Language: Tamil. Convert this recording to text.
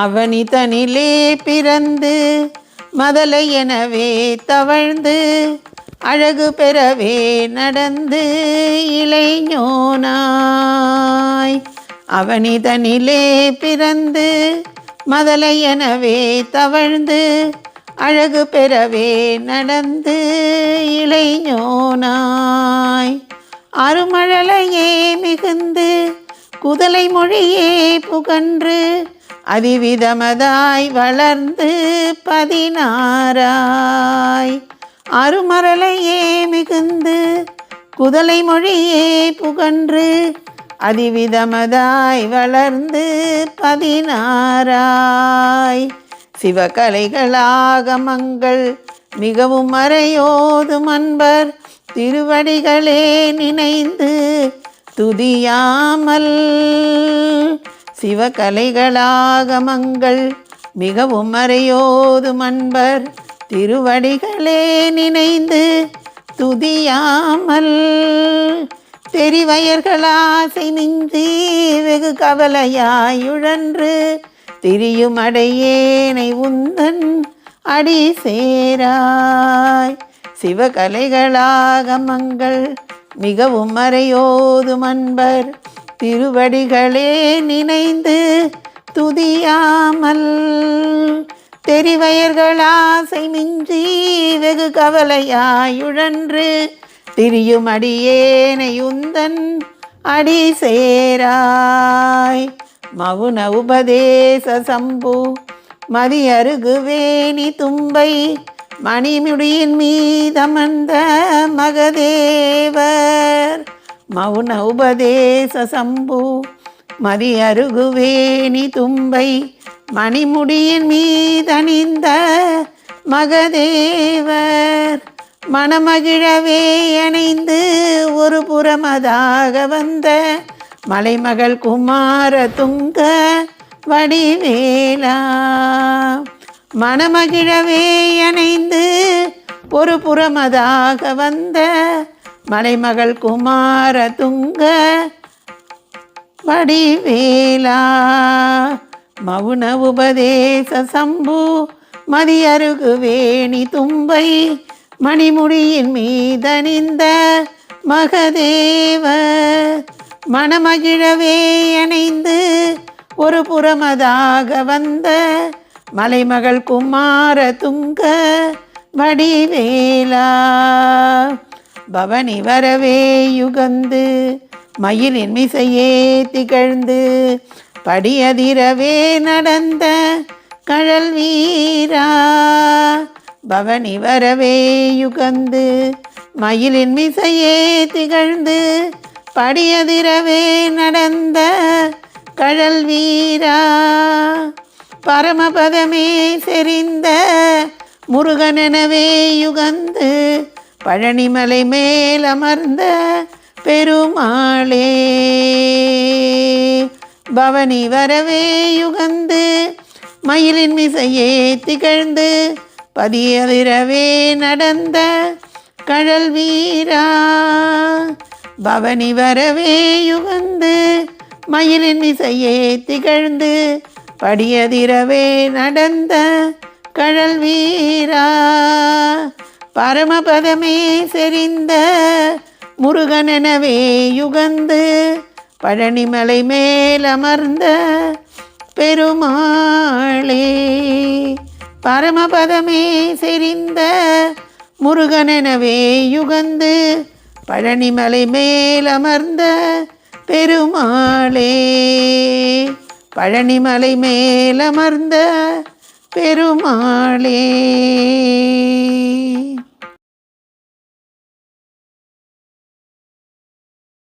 அவனி தனிலே பிறந்து மதலை எனவே தவழ்ந்து அழகு பெறவே நடந்து இளைஞனாய். அவனி தனிலே பிறந்து மதலை எனவே தவழ்ந்து அழகு பெறவே நடந்து இளைஞனாய். அருமழலையே மிகுந்து குதலை மொழியே புகன்று அதிவிதமதாய் வளர்ந்து பதினாராய் அருமரலையே மிகுந்து குதலை மொழியே புகன்று அதிவிதமதாய் வளர்ந்து பதினாராய் சிவகலைகளாகமங்கள் மிகவும் மறையோதும் அன்பர் திருவடிகளே நினைந்து துதியாமல் சிவகலைகளாகமங்கள் மிகவும் மறையோதும் அன்பர். திருவடிகளே நினைந்து துதியாமல் தெரிவயர்களாசை மிஞ்சி வெகு கவலையாயுழன்று திரியும் அடையேனை உந்தன் அடி சேராய். சிவகலைகளாகமங்கள் மிகவும் மறையோதும் அன்பர். திருவடிகளே நினைந்து துதியாமல் தெரிவயர்களாசை மிஞ்சி வெகு கவலையாயுழன்று திரியும் அடியேனை உந்தன் அடி சேராய். மவுன உபதேச சம்பு மதி அருகுவேணி தும்பை மணிமுடியின் மீதமர்ந்த மகதேவர். மௌன உபதேச சம்பு மதி அருகுவேணி தும்பை மணிமுடியின் மீதணிந்த மகதேவர். மணமகிழவே அணைந்து ஒரு புறமதாக வந்த மலைமகள் குமார துங்க வடிவேலா. மணமகிழவே அணைந்து ஒரு புறமதாக வந்த மலைமகள் குமார துங்க வடிவேலா. மவுன உபதேச சம்பு மதியருகு வேணி தும்பை மணிமுடியின் மீதணிந்த மகதேவ. மணமகிழவே அணைந்து ஒரு புறமதாக வந்த மலைமகள் குமார துங்க வடிவேலா. பவனி வரவே யுகந்து மயிலின் மிசையே திகழ்ந்து படியதிரவே நடந்த கழல் வீரா. பவனி வரவே யுகந்து மயிலின் மிசையே திகழ்ந்து படியதிரவே நடந்த கழல் வீரா. பரமபதமே செறிந்த முருகனெனவே யுகந்து பழனிமலை மேல் அமர்ந்த பெருமாளே. பவனி வரவே யுகந்து மயிலின் மிசையே திகழ்ந்து பதியதிரவே நடந்த கழல் வீரா. பவனி வரவே யுகந்து மயிலின் மிசையே திகழ்ந்து படியதிரவே நடந்த கழல் வீரா. பரமபதமே செறிந்த முருகனெனவே யுகந்து பழனிமலை மேலமர்ந்த பெருமாளே. பரமபதமே செறிந்த முருகனெனவே யுகந்து பழனிமலை மேலமர்ந்த பெருமாளே. பழனிமலை மேலமர்ந்த பெருமாளே.